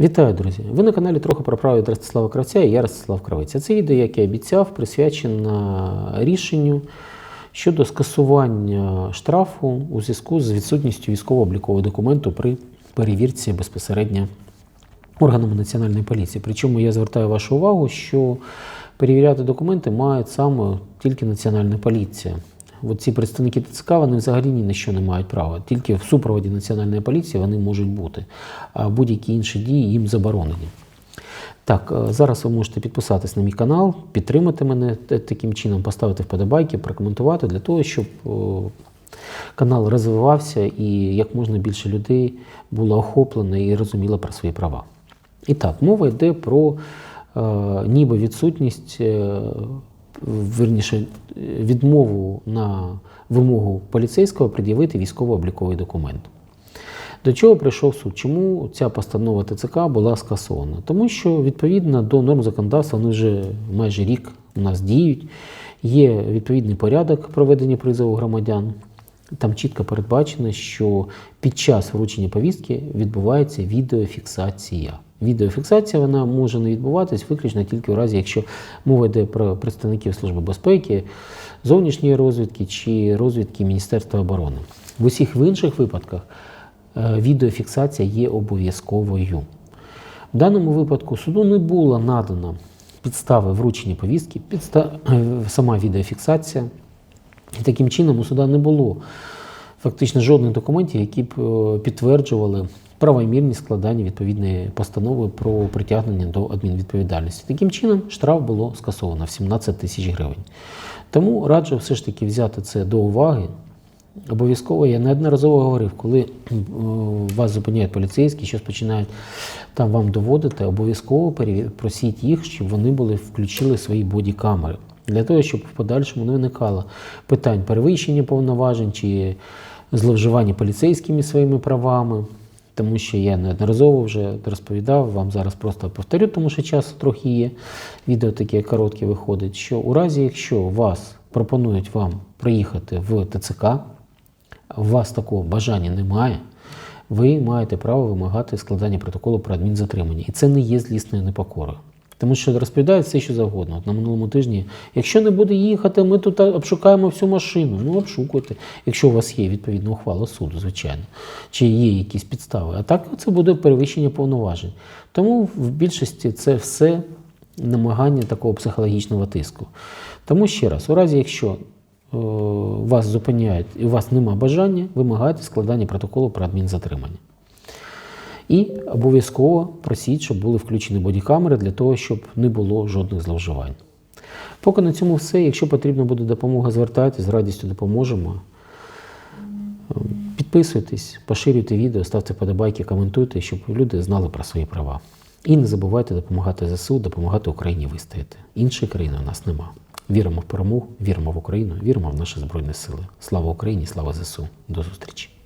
Вітаю, друзі! Ви на каналі трохи про право від Ростислава Кравця і я Ростислав Кравець. Це відео, як я обіцяв, присвячено рішенню щодо скасування штрафу у зв'язку з відсутністю військово-облікового документу при перевірці безпосередньо органами національної поліції. Причому я звертаю вашу увагу, що перевіряти документи має саме тільки національна поліція. От ці представники ТЦК вони взагалі ні на що не мають права. Тільки в супроводі національної поліції вони можуть бути, а будь-які інші дії їм заборонені. Так, е, зараз ви можете підписатись на мій канал, підтримати мене таким чином, поставити вподобайки, прокоментувати для того, щоб канал розвивався і як можна більше людей було охоплено і розуміло про свої права. І так, мова йде про е, ніби відсутність, е, вірніше, відмову на вимогу поліцейського пред'явити військово-обліковий документ. До чого прийшов суд? Чому ця постанова ТЦК була скасована? Тому що відповідно до норм законодавства, вони вже майже рік у нас діють. Є відповідний порядок проведення призову громадян. Там чітко передбачено, що під час вручення повістки відбувається відеофіксація. Відеофіксація вона може не відбуватись виключно тільки у разі, якщо мова йде про представників Служби безпеки, зовнішньої розвідки чи розвідки Міністерства оборони. В усіх інших випадках е, відеофіксація є обов'язковою. В даному випадку суду не було надано підстави вручення повістки, підста... е, сама відеофіксація. І таким чином у суда не було фактично жодних документів, які б е, підтверджували правомірність складання відповідної постанови про притягнення до адмінвідповідальності. Таким чином, штраф було скасовано в 17 тисяч гривень. Тому раджу все ж таки взяти це до уваги. Обов'язково я неодноразово говорив, коли е, вас зупиняють поліцейські, щось починають там вам доводити, обов'язково просіть їх, щоб вони були включили свої бодікамери. Для того, щоб в подальшому не виникало питань перевищення повноважень чи зловживання поліцейськими своїми правами. Тому що я неодноразово вже розповідав, вам зараз просто повторю, тому що час трохи є. Відео таке коротке виходить, що у разі, якщо вас пропонують вам приїхати в ТЦК, у вас такого бажання немає, ви маєте право вимагати складання протоколу про адмінзатримання. І це не є злісною непокорою. Тому що розповідають все, що завгодно. От на минулому тижні, якщо не буде їхати, ми тут обшукаємо всю машину. Ну, обшукуйте, якщо у вас є відповідна ухвала суду, звичайно, чи є якісь підстави. А так це буде перевищення повноважень. Тому в більшості це все намагання такого психологічного тиску. Тому ще раз, у разі, якщо е, вас зупиняють і у вас нема бажання, вимагайте складання протоколу про адмінзатримання. І обов'язково просіть, щоб були включені бодікамери для того, щоб не було жодних зловживань. Поки на цьому все. Якщо потрібна буде допомога, звертайтесь, з радістю допоможемо. Підписуйтесь, поширюйте відео, ставте подобайки, коментуйте, щоб люди знали про свої права. І не забувайте допомагати ЗСУ, допомагати Україні вистояти. Іншої країни у нас нема. Віримо в перемогу, віримо в Україну, віримо в наші Збройні Сили. Слава Україні, слава ЗСУ. До зустрічі!